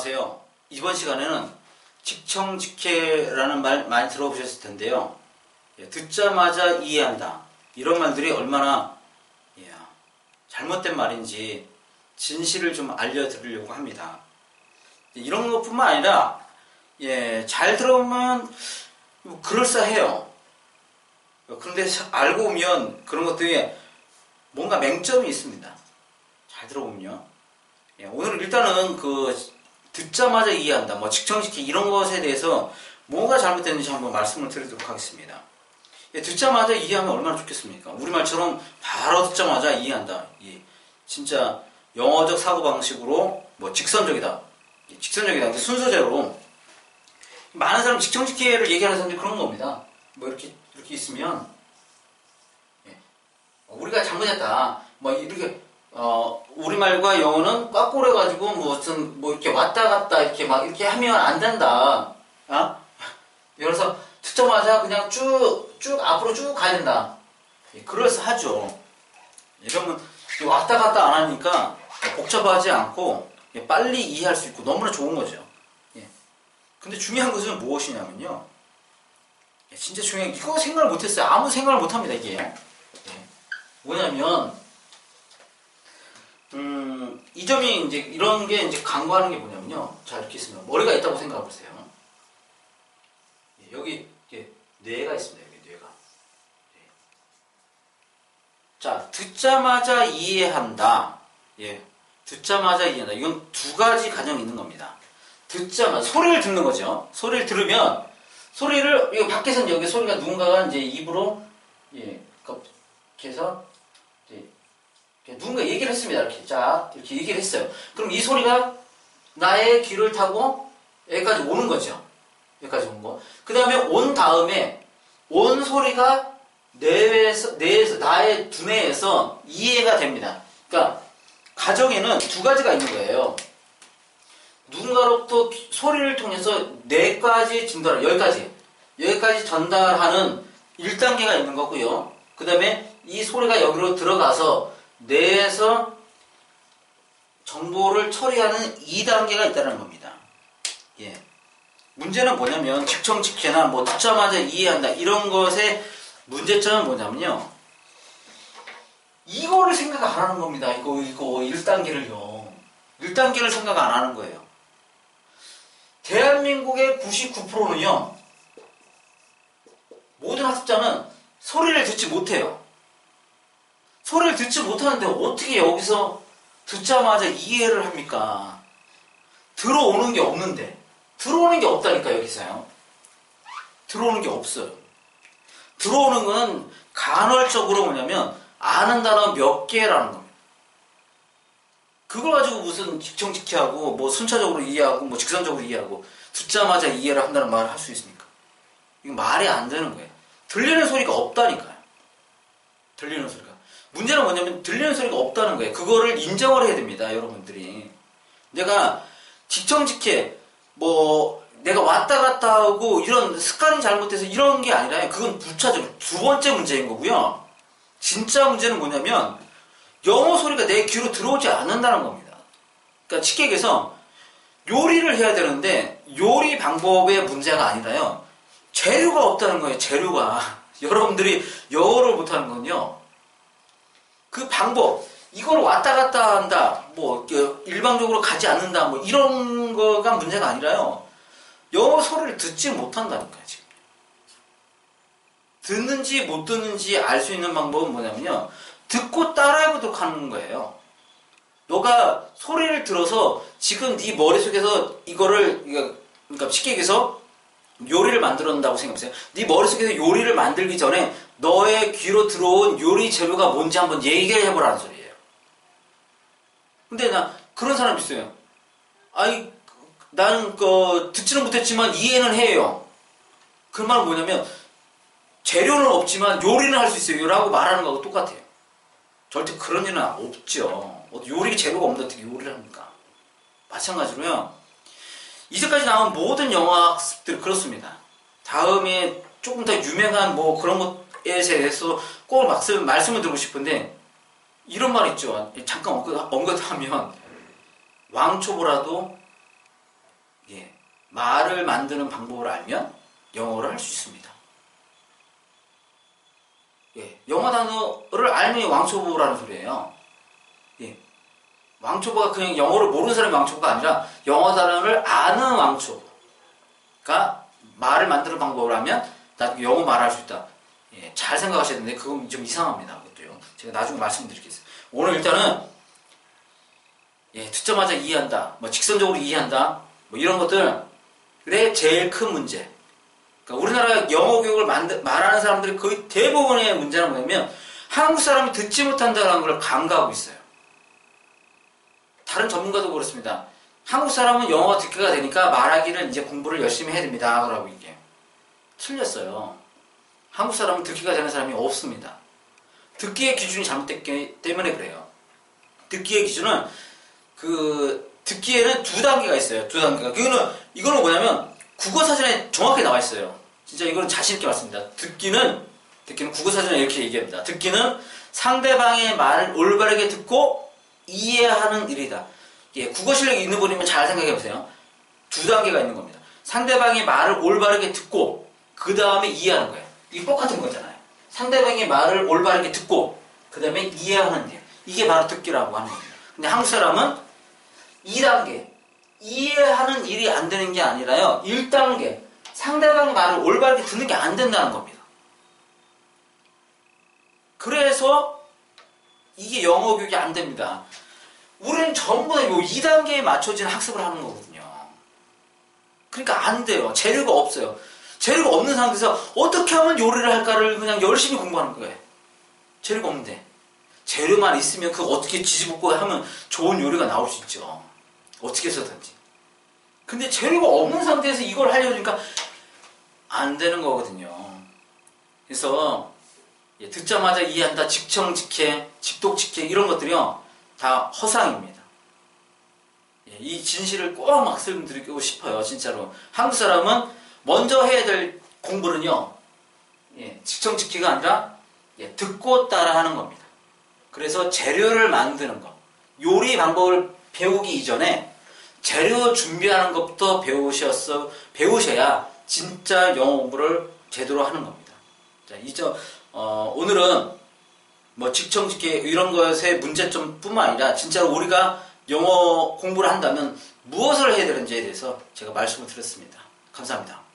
안녕하세요. 이번 시간에는 직청직해라는 말 많이 들어보셨을 텐데요. 예, 듣자마자 이해한다. 이런 말들이 얼마나 예, 잘못된 말인지 진실을 좀 알려드리려고 합니다. 이런 것뿐만 아니라 예, 잘 들어보면 뭐 그럴싸해요. 그런데 알고 보면 그런 것들이 뭔가 맹점이 있습니다. 잘 들어보면요. 예, 오늘은 일단은 그 듣자마자 이해한다, 뭐 직청시키 이런 것에 대해서 뭐가 잘못됐는지 한번 말씀을 드리도록 하겠습니다. 예, 듣자마자 이해하면 얼마나 좋겠습니까? 우리말처럼 바로 듣자마자 이해한다. 예, 진짜 영어적 사고방식으로 뭐 직선적이다. 예, 직선적이다. 순서대로 많은 사람 직청직계를 얘기하는 사람들이 그런 겁니다. 뭐 이렇게 이렇게 있으면 예, 우리가 잘못했다. 뭐 이렇게 어, 우리말과 영어는 꽉꼬려 가지고 무슨 뭐 이렇게 왔다 갔다 이렇게 막 이렇게 하면 안 된다. 어? 그래서 듣자마자 그냥 쭉, 쭉 앞으로 쭉 가야 된다. 예, 그럴싸하죠. 이러면 왔다 갔다 안 하니까 복잡하지 않고 예, 빨리 이해할 수 있고 너무나 좋은 거죠. 예. 근데 중요한 것은 무엇이냐면요. 예, 진짜 중요한 게 이거 생각을 못했어요. 아무 생각을 못합니다 이게. 예. 뭐냐면 음, 이 점이 이제 이런 게 이제 강구하는 게 뭐냐면요. 자 이렇게 있으면 머리가 있다고 생각해 보세요. 예, 여기 뇌가 있습니다. 여기 뇌가. 예. 자 듣자마자 이해한다. 예, 듣자마자 이해한다. 이건 두 가지 가정이 있는 겁니다. 듣자마자 소리를 듣는 거죠. 소리를 들으면 소리를 이거 밖에서는 여기 소리가 누군가가 이제 입으로 예, 이렇게 해서 누군가 얘기를 했습니다. 이렇게 자 이렇게 얘기를 했어요. 그럼 이 소리가 나의 귀를 타고 여기까지 오는 거죠. 여기까지 온 거. 그 다음에 온 다음에 온 소리가 뇌에서 뇌에서 나의 두뇌에서 이해가 됩니다. 그러니까 가정에는 두 가지가 있는 거예요. 누군가로부터 소리를 통해서 뇌까지 전달, 여기까지 여기까지 전달하는 1단계가 있는 거고요. 그 다음에 이 소리가 여기로 들어가서 뇌에서 정보를 처리하는 2단계가 있다는 겁니다. 예. 문제는 뭐냐면 직청직해나 뭐 듣자마자 이해한다 이런 것의 문제점은 뭐냐면요. 이거를 생각 안 하는 겁니다. 이거 이거 1단계를요. 1단계를 생각 안 하는 거예요. 대한민국의 99%는요. 모든 학습자는 소리를 듣지 못해요. 소리를 듣지 못하는데 어떻게 여기서 듣자마자 이해를 합니까? 들어오는 게 없는데. 들어오는 게 없다니까, 여기서요. 들어오는 게 없어요. 들어오는 건 간헐적으로 뭐냐면, 아는 단어 몇 개라는 겁니다. 그걸 가지고 무슨 직청직해하고, 뭐 순차적으로 이해하고, 뭐 직선적으로 이해하고, 듣자마자 이해를 한다는 말을 할 수 있습니까? 이거 말이 안 되는 거예요. 들리는 소리가 없다니까요. 들리는 소리가. 문제는 뭐냐면 들리는 소리가 없다는 거예요. 그거를 인정을 해야 됩니다, 여러분들이. 내가 직청직해, 뭐, 내가 왔다 갔다 하고 이런 습관이 잘못돼서 이런 게 아니라 그건 부차적 두 번째 문제인 거고요. 진짜 문제는 뭐냐면 영어 소리가 내 귀로 들어오지 않는다는 겁니다. 그러니까 쉽게 얘기해서 요리를 해야 되는데 요리 방법의 문제가 아니라요. 재료가 없다는 거예요, 재료가. 여러분들이 영어를 못하는 건요. 그 방법, 이걸 왔다 갔다 한다, 뭐, 일방적으로 가지 않는다, 뭐, 이런 거가 문제가 아니라요. 영어 소리를 듣지 못한다니까요, 지금. 듣는지 못 듣는지 알 수 있는 방법은 뭐냐면요. 듣고 따라해보도록 하는 거예요. 너가 소리를 들어서 지금 네 머릿속에서 이거를, 그러니까 쉽게 얘기해서 요리를 만들었다고 생각해보세요. 네 머릿속에서 요리를 만들기 전에 너의 귀로 들어온 요리 재료가 뭔지 한번 얘기를 해보라는 소리예요. 근데 나 그런 사람 있어요. 아이 나는 그 듣지는 못했지만 이해는 해요. 그 말은 뭐냐면 재료는 없지만 요리는 할 수 있어요. 라고 말하는 거하고 똑같아요. 절대 그런 일은 없죠. 요리 재료가 없는데 어떻게 요리를 합니까? 마찬가지로요. 이제까지 나온 모든 영화 학습들 그렇습니다. 다음에 조금 더 유명한 뭐 그런 것에 대해서 꼭 말씀, 말씀을 드리고 싶은데 이런 말 있죠. 잠깐 언급하면 왕초보라도 예, 말을 만드는 방법을 알면 영어를 할 수 있습니다. 예, 영어 단어를 알면 왕초보라는 소리예요. 예, 왕초보가 그냥 영어를 모르는 사람이 왕초보가 아니라 영어 단어를 아는 왕초보가 말을 만드는 방법을 하면 나 영어 말할 수 있다. 예, 잘 생각하셔야 되는데 그건 좀 이상합니다. 그것도요. 제가 나중에 말씀드리겠습니다. 오늘 일단은 예, 듣자마자 이해한다. 뭐 직선적으로 이해한다. 뭐 이런 것들의 제일 큰 문제. 그러니까 우리나라 영어 교육을 만드, 말하는 사람들이 거의 대부분의 문제는 뭐냐면 한국 사람이 듣지 못한다는 걸 간과하고 있어요. 다른 전문가도 그렇습니다. 한국 사람은 영어 듣기가 되니까 말하기를 이제 공부를 열심히 해야 됩니다. 라고 이게. 틀렸어요. 한국 사람은 듣기가 되는 사람이 없습니다. 듣기의 기준이 잘못됐기 때문에 그래요. 듣기의 기준은 그 듣기에는 두 단계가 있어요. 두 단계가. 그거는 이거는 뭐냐면 국어 사전에 정확히 나와 있어요. 진짜 이거는 자신 있게 맞습니다. 듣기는 듣기는 국어 사전에 이렇게 얘기합니다. 듣기는 상대방의 말을 올바르게 듣고 이해하는 일이다. 예, 국어 실력이 있는 분이면 잘 생각해 보세요. 두 단계가 있는 겁니다. 상대방의 말을 올바르게 듣고 그 다음에 이해하는 거예요. 이 똑같은 거잖아요. 상대방의 말을 올바르게 듣고 그 다음에 이해하는 일. 이게 바로 듣기라고 하는 겁니다. 근데 한국 사람은 2단계 이해하는 일이 안 되는 게 아니라요. 1단계 상대방 말을 올바르게 듣는 게 안 된다는 겁니다. 그래서 이게 영어 교육이 안 됩니다. 우리는 전부 다요 2단계에 맞춰진 학습을 하는 거거든요. 그러니까 안 돼요. 재료가 없어요. 재료가 없는 상태에서 어떻게 하면 요리를 할까를 그냥 열심히 공부하는 거예요. 재료가 없는데. 재료만 있으면 그거 어떻게 뒤집고 하면 좋은 요리가 나올 수 있죠. 어떻게 해서든지. 근데 재료가 없는 상태에서 이걸 하려니까 안 되는 거거든요. 그래서 예, 듣자마자 이해한다, 직청직해, 직독직해 이런 것들이요 다 허상입니다. 예, 이 진실을 꼭 말씀드리고 싶어요, 진짜로. 한국 사람은 먼저 해야 될 공부는요, 예, 직청직해가 아니라 예, 듣고 따라하는 겁니다. 그래서 재료를 만드는 것, 요리 방법을 배우기 이전에 재료 준비하는 것부터 배우셨어 배우셔야 진짜 영어 공부를 제대로 하는 겁니다. 자, 이저 어, 오늘은 뭐 직청 직계 이런 것의 문제점뿐만 아니라 진짜로 우리가 영어 공부를 한다면 무엇을 해야 되는지에 대해서 제가 말씀을 드렸습니다. 감사합니다.